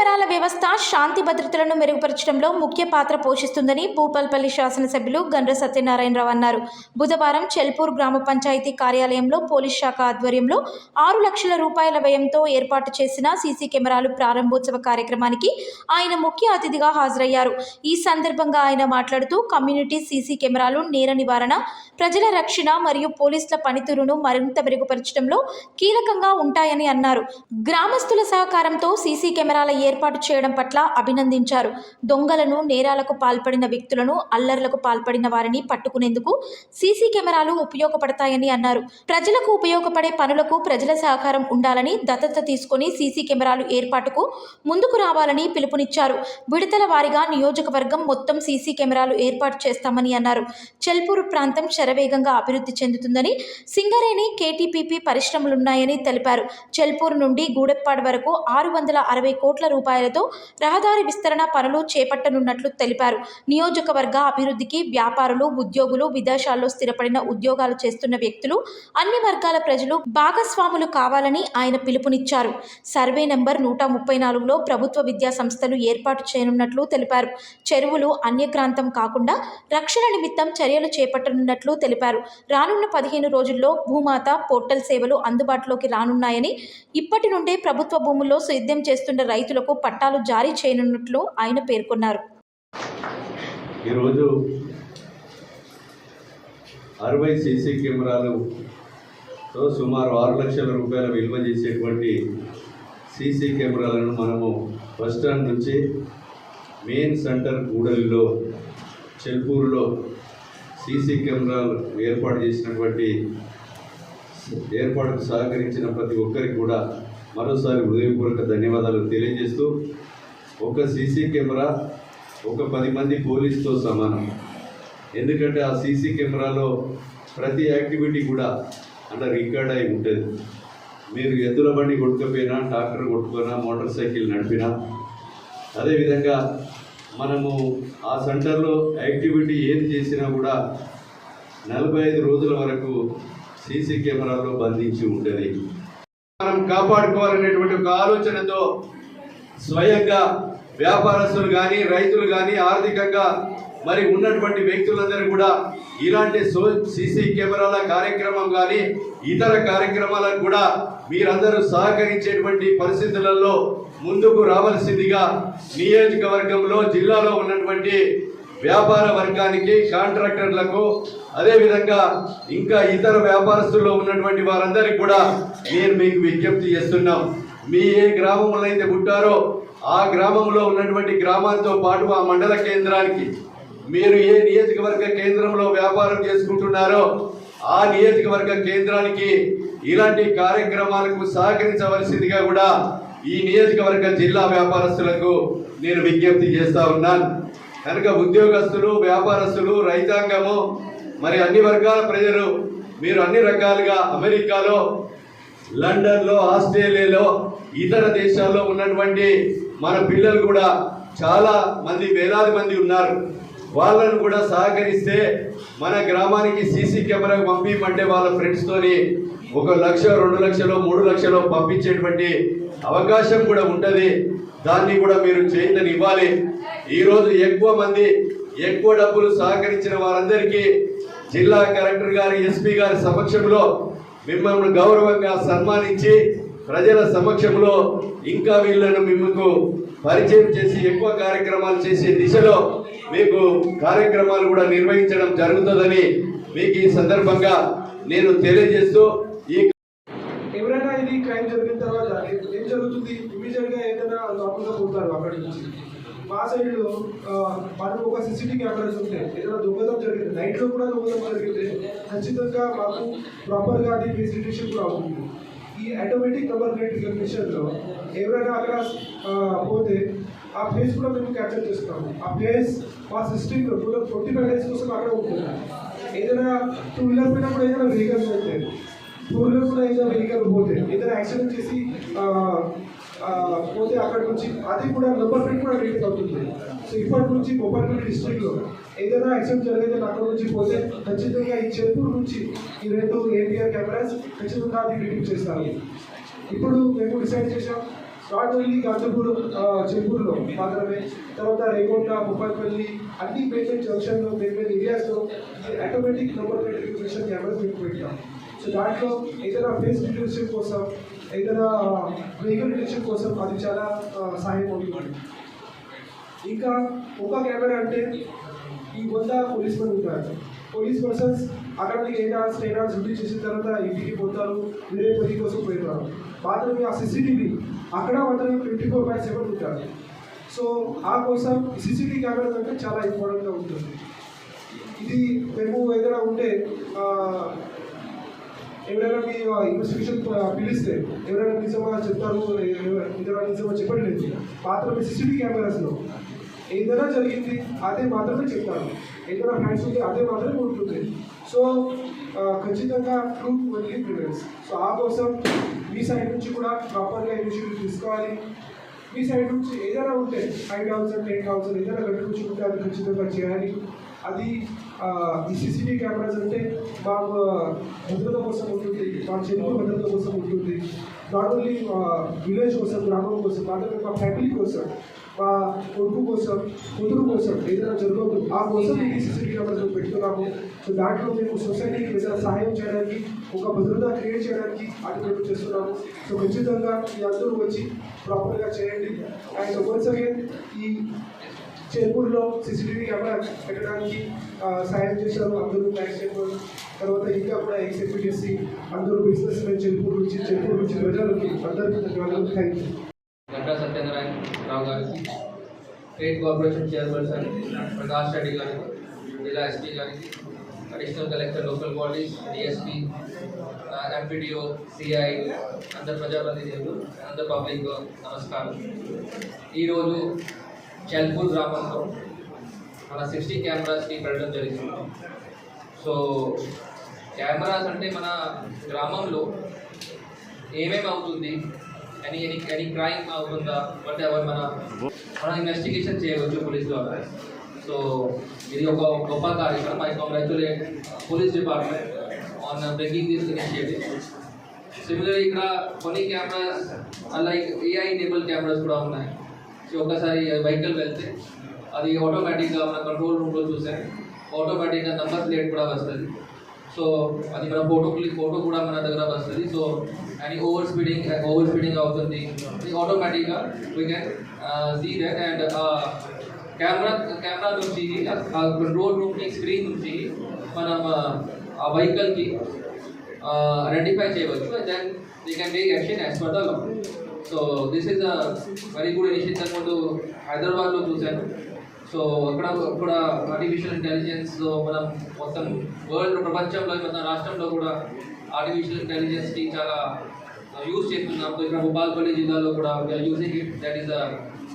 కెమెరాల వ్యవస్థ శాంతి భద్రతలను మెరుగుపరచడంలో ముఖ్య పాత్ర పోషిస్తుందని భూపాల్పల్లి శాసనసభ్యులు గండ్ర సత్యనారాయణరావు అన్నారు. బుధవారం చెల్పూర్ గ్రామ పంచాయతీ కార్యాలయంలో పోలీస్ శాఖ ఆధ్వర్యంలో ఆరు లక్షల రూపాయల వ్యయంతో ఏర్పాటు చేసిన సీసీ కెమెరాలు ప్రారంభోత్సవ కార్యక్రమానికి ఆయన ముఖ్య అతిథిగా హాజరయ్యారు. ఈ సందర్భంగా ఆయన మాట్లాడుతూ కమ్యూనిటీ సీసీ కెమెరాలు నేర నివారణ ప్రజల రక్షణ మరియు పోలీసుల పనితీరును మరింత మెరుగుపరచడంలో కీలకంగా ఉంటాయని అన్నారు. గ్రామస్తుల సహకారంతో సీసీ కెమెరాల ఏర్పాటు చేయడం పట్ల అభినందించారు. దొంగలను నేరాలకు పాల్పడిన వ్యక్తులను అల్లర్లకు పాల్పడిన వారిని పట్టుకునేందుకు సీసీ కెమెరాలు ఉపయోగపడతాయని అన్నారు. ప్రజలకు ఉపయోగపడే పనులకు ప్రజల సహకారం ఉండాలని దత్తత తీసుకొని సీసీ కెమెరాలు ఏర్పాటుకు ముందుకు రావాలని పిలుపునిచ్చారు. విడతల వారీగా నియోజకవర్గం మొత్తం సీసీ కెమెరాలు ఏర్పాటు చేస్తామని అన్నారు. చెల్పూరు ప్రాంతం శరవేగంగా అభివృద్ధి చెందుతుందని సింగరేణి కేటీపీపీ పరిశ్రమలున్నాయని తెలిపారు. చెల్పూరు నుండి గూడెప్పాడు వరకు ఆరు వందల అరవై కోట్ల రూపాయలు రూపాయలతో రహదారి విస్తరణ పనులు చేపట్టనున్నట్లు తెలిపారు. నియోజకవర్గ అభివృద్ధికి వ్యాపారులు ఉద్యోగులు విదేశాల్లో స్థిరపడిన ఉద్యోగాలు చేస్తున్న వ్యక్తులు అన్ని వర్గాల ప్రజలు భాగస్వాములు కావాలని ఆయన పిలుపునిచ్చారు. సర్వే నెంబర్ నూట ముప్పై నాలుగులో ప్రభుత్వ విద్యా సంస్థలు ఏర్పాటు చేయనున్నట్లు తెలిపారు. చెరువులు అన్యక్రాంతం కాకుండా రక్షణ నిమిత్తం చర్యలు చేపట్టనున్నట్లు తెలిపారు. రానున్న పదిహేను రోజుల్లో భూమాత పోర్టల్ సేవలు అందుబాటులోకి రానున్నాయని ఇప్పటి నుండే ప్రభుత్వ భూముల్లో సిద్ధం చేస్తున్న రైతులకు పట్టాలు జారీ చేయనున్నట్లు ఆయన పేర్కొన్నారు. ఈరోజు అరవై సీసీ కెమెరాలుతో సుమారు ఆరు లక్షల రూపాయల విలువ చేసేటువంటి సీసీ కెమెరాలను మనము బస్ స్టాండ్ నుంచి మెయిన్ సెంటర్ గూడలిలో చెల్పూరులో సీసీ కెమెరాలు ఏర్పాటు చేసినటువంటి ఏర్పాటుకు సహకరించిన ప్రతి ఒక్కరికి కూడా మరోసారి హృదయపూర్వక ధన్యవాదాలు తెలియజేస్తూ ఒక సీసీ కెమెరా ఒక పది మంది పోలీస్తో సమానం. ఎందుకంటే ఆ సీసీ కెమెరాలో ప్రతి యాక్టివిటీ కూడా అండర్ రికార్డ్ అయి ఉంటుంది. మీరు ఎద్దుల బండి కొట్టుకపోయినా ట్రాక్టర్ కొట్టుకున్నా మోటార్ సైకిల్ నడిపినా అదేవిధంగా మనము ఆ సెంటర్లో యాక్టివిటీ ఏది చేసినా కూడా నలభై ఐదు రోజుల వరకు సీసీ కెమెరాలో బంధించి ఉంటుంది. మనం కాపాడుకోవాలనేటువంటి ఒక ఆలోచనతో స్వయంగా వ్యాపారస్తులు కానీ రైతులు కానీ ఆర్థికంగా మరి ఉన్నటువంటి వ్యక్తులందరూ కూడా ఇలాంటి సో సీసీ కెమెరాల కార్యక్రమం కానీ ఇతర కార్యక్రమాలకు కూడా మీరందరూ సహకరించేటువంటి పరిస్థితులలో ముందుకు రావాల్సిందిగా నియోజకవర్గంలో జిల్లాలో ఉన్నటువంటి వ్యాపార వర్గానికి కాంట్రాక్టర్లకు అదేవిధంగా ఇంకా ఇతర వ్యాపారస్తుల్లో ఉన్నటువంటి వారందరికీ కూడా నేను మీకు విజ్ఞప్తి చేస్తున్నాం. మీ ఏ గ్రామంలో అయితే పుట్టారో ఆ గ్రామంలో ఉన్నటువంటి గ్రామాలతో పాటు ఆ మండల కేంద్రానికి మీరు ఏ నియోజకవర్గ కేంద్రంలో వ్యాపారం చేసుకుంటున్నారో ఆ నియోజకవర్గ కేంద్రానికి ఇలాంటి కార్యక్రమాలకు సహకరించవలసిందిగా కూడా ఈ నియోజకవర్గ జిల్లా వ్యాపారస్తులకు నేను విజ్ఞప్తి చేస్తా ఉన్నాను. కనుక ఉద్యోగస్తులు వ్యాపారస్తులు రైతాంగము మరి అన్ని వర్గాల ప్రజలు మీరు అన్ని రకాలుగా అమెరికాలో లండన్లో ఆస్ట్రేలియాలో ఇతర దేశాల్లో ఉన్నటువంటి మన పిల్లలు కూడా చాలా మంది వేలాది మంది ఉన్నారు. వాళ్ళను కూడా సహకరిస్తే మన గ్రామానికి సీసీ కెమెరా పంపించమంటే వాళ్ళ ఫ్రెండ్స్తోని ఒక లక్ష రెండు లక్షలు మూడు లక్షలు పంపించేటువంటి అవకాశం కూడా ఉంటుంది. దాన్ని కూడా మీరు చేయిందని ఇవ్వాలి. ఈరోజు ఎక్కువ మంది ఎక్కువ డబ్బులు సహకరించిన వారందరికీ జిల్లా కలెక్టర్ గారి ఎస్పీ గారి సమక్షంలో మిమ్మల్ని గౌరవంగా సన్మానించి ప్రజల సమక్షంలో ఇంకా వీళ్ళను మిమ్మకు పరిచయం చేసి ఎక్కువ కార్యక్రమాలు చేసే దిశలో మీకు కార్యక్రమాలు కూడా నిర్వహించడం జరుగుతుందని మీకు ఈ సందర్భంగా నేను తెలియజేస్తూ ఈ క్రైమ్ జరిగిన తర్వాత ఏం జరుగుతుంది? ఇమీడియట్గా ఏదైనా లోపల పోతారు అక్కడి నుంచి. మా సైడ్ మనకు ఒక సీసీటీవీ కెమెరాస్ ఉంటాయి. ఏదైనా దొంగతనం జరిగింది. నైట్లో కూడా దొంగతనం జరిగితే ఖచ్చితంగా మాకు ప్రాపర్గా అది ఫెసిలిటేషన్ కూడా అవుతుంది. ఈ ఆటోమేటిక్ నెంబర్ ప్లేట్ రికగ్నిషన్లో ఎవరైనా అక్కడ పోతే ఆ ఫేస్ కూడా మేము క్యాప్చర్ చేస్తున్నాము ఆ ఫేస్ మా సిస్టమ్ ట్వంటీ ఫైవ్ డేస్ కోసం అక్కడ ఉంటుంది ఏదైనా టూ వీలర్ పోయినప్పుడు ఏదైనా వెహికల్స్ అయితే టూర్లో వెహికల్ పోతే ఏదైనా యాక్సిడెంట్ చేసి పోతే అక్కడ నుంచి అది కూడా నెంబర్ ప్లేట్ కూడా రిలీజ్ అవుతుంది. సో ఇప్పటి నుంచి మొబైల్ డిస్ట్రిక్ట్లో ఏదైనా యాక్సిడెంట్ జరిగితే అక్కడ నుంచి పోతే ఖచ్చితంగా ఈ చెరుపూరు నుంచి ఈ రెండు ఏపీఆర్ కెమెరాస్ ఖచ్చితంగా అది రిలీవ్ చేస్తారు. ఇప్పుడు మేము డిసైడ్ చేసాం నాట్ ఓన్లీ గంధపూర్ చెంపూరులో మాత్రమే. తర్వాత రేగొండ ముప్పైపల్లి అన్ని పేమెంట్ జంక్షన్లో పేమెంట్ ఏరియాస్లో automatic number plate recognition cameras మీకు పెట్టాం సో దాంట్లో ఏదైనా ఫేస్ డిటెక్షన్ కోసం ఏదైనా వెహికల్ డిటెక్షన్ కోసం అది చాలా సహాయం అవుతుంది ఇంకా ఒక కెమెరా అంటే ఈ వంద పోలీస్ మెన్ ఉంటారు. పోలీస్ పర్సన్స్ అక్కడ eight hours ten hours duty చేసిన తర్వాత ఇంటికి పోతారు వేరే పని కోసం పోయినారు. మాత్రమే ఆ సీసీటీవీ అక్కడ మాత్రమే ట్వంటీ ఫోర్ బై సెవెన్ ఉంటారు. సో ఆ కోసం సీసీటీవీ కెమెరా అంటే చాలా ఇంపార్టెంట్గా ఉంటుంది. ఇది మేము ఏదైనా ఉంటే ఎవరైనా మీ ఇన్వెస్టిగేషన్ పిలిస్తే ఎవరైనా నిజమా చెప్తారు నిజమా ఏదైనా చెప్పడం లేదు. మాత్రమే సీసీటీవీ కెమెరాస్లో ఏదైనా జరిగింది అదే మాత్రమే చెప్తారు. ఏదైనా హ్యాండ్స్ ఉంటే అదే మాత్రమే ఉంటుంది. సో ఖచ్చితంగా ప్రూఫ్ ఓన్లీ ప్రివెన్స్ సో ఆ కోసం మీ సైడ్ నుంచి కూడా ప్రాపర్గా ఇనిషియేటివ్ తీసుకోవాలి. మీ సైడ్ నుంచి ఏదైనా ఉంటే ఫైవ్ థౌసండ్ టెన్ థౌసండ్ ఏదైనా కంట్రిబ్యూషన్ ఉంటే అది ఖచ్చితంగా చేయాలి. అది ఈ సీసీటీవీ కెమెరాస్ అంటే మాకు భద్రత కోసం ఉంటుంది మా చెరువు భద్రత కోసం ఉంటుంది. నాట్ ఓన్లీ విలేజ్ కోసం గ్రామం కోసం మాత్రమే మా ఫ్యామిలీ కోసం మా కొడుకు కోసం కూతురు కోసం ఏదైనా జరగదు ఆ కోసం ఈ సీసీటీవీ కెమెరాస్ పెట్టుకున్నాము సో దాంట్లో మేము సొసైటీకి ఏదైనా సహాయం చేయడానికి ఒక భద్రత క్రియేట్ చేయడానికి అది మేము చేస్తున్నాము. సో ఖచ్చితంగా మీ అందరూ వచ్చి ప్రాపర్గా చేయండి. అండ్ వన్స్ అగైన్ ఈ చేపూర్లో సీసీటీవీ కెమెరా పెట్టడానికి ఆ, సాయం చేశారు అందరూ థ్యాంక్స్ చెప్పారు తర్వాత ఇంకా కూడా ఎక్సెప్ట్ చేసి అందరూ బిజినెస్ మెన్ చెల్పూర్ నుంచి చెల్పూర్ నుంచి ప్రజలకి అందరికీ ధన్యవాదాలు. థ్యాంక్ యూ గంటా సత్యనారాయణ రావు గారికి state corporation chairperson Prakash Reddy గారికి జిల్లా ఎస్పీ గారికి additional collector local bodies DSP MPDO CI అందరు ప్రజాప్రతినిధులు అందరు పబ్లిక్ నమస్కారం. ఈరోజు చల్పూర్ గ్రామంలో మన సిక్స్టీ కెమెరాస్కి పెట్టడం జరిగింది. సో కెమెరాస్ అంటే మన గ్రామంలో ఏమేమి అవుతుంది? ఎనీ ఎనీ ఎనీ క్రైమ్ అవుతుందా? బట్ ఎవరు మన మనం ఇన్వెస్టిగేషన్ చేయవచ్చు పోలీస్ ద్వారా. సో ఇది ఒక గొప్ప కార్యక్రమం. I congratulate police department on breaking this initiative similar ఇక్కడ కొన్ని cameras like AI enable cameras కూడా ఉన్నాయి. సో ఒకసారి వెహికల్ వెళ్తే అది ఆటోమేటిక్గా మన కంట్రోల్ రూమ్లో చూసాను ఆటోమేటిక్గా నెంబర్ ప్లేట్ కూడా వస్తుంది సో అది మన ఫోటో క్లిక్ ఫోటో కూడా మన దగ్గర వస్తుంది సో అని ఓవర్ స్పీడింగ్ ఓవర్ స్పీడింగ్ అవుతుంది ఆటోమేటిక్గా we can see that and camera camera నుంచి ఆ కంట్రోల్ రూమ్కి స్క్రీన్ నుంచి మనం uh, ఆ వెహికల్కి ఐడెంటిఫై చేయవచ్చు and then they can take action as per the law so this is a very good initiative ముందు హైదరాబాద్లో చూశాను. సో అక్కడ కూడా ఆర్టిఫిషియల్ ఇంటెలిజెన్స్ మనం మొత్తం వరల్డ్ ప్రపంచంలో మన రాష్ట్రంలో కూడా ఆర్టిఫిషియల్ ఇంటెలిజెన్స్కి చాలా యూజ్ చేస్తున్నాం. సో ఇక్కడ భూపాల్పల్లి జిల్లాలో కూడా using it that is a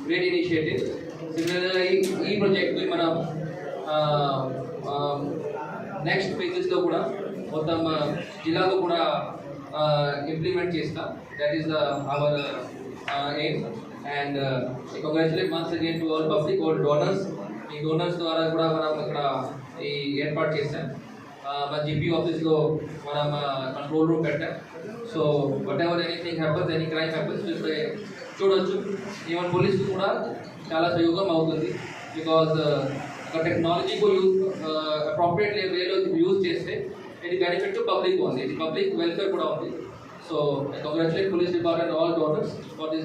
great initiative సిమిలర్గా ఈ ఈ ప్రాజెక్ట్ మనం నెక్స్ట్ ఫేజెస్లో కూడా మొత్తం జిల్లాలో కూడా ఇంప్లిమెంట్ చేస్తాం. That is the our aim and congratulate once again to all public all donors ఈ డోనర్స్ ద్వారా కూడా మనం ఇక్కడ ఈ ఏర్పాటు చేశాం. మన జిపి ఆఫీస్లో మనం కంట్రోల్ రూమ్ పెట్టాం. So what ever anything happens any crime happens చూడొచ్చు. ఈవెన్ పోలీస్ కూడా చాలా ప్రయోగం అవుతుంది. బికాజ్ uh, ఒక టెక్నాలజీ యూజ్ అప్రాప్రియేట్ వేలో యూజ్ చేస్తే ఇది బెనిఫిట్ పబ్లిక్ ఉంది ఇది పబ్లిక్ వెల్ఫేర్ కూడా ఉంది so congratulate police department all donors for this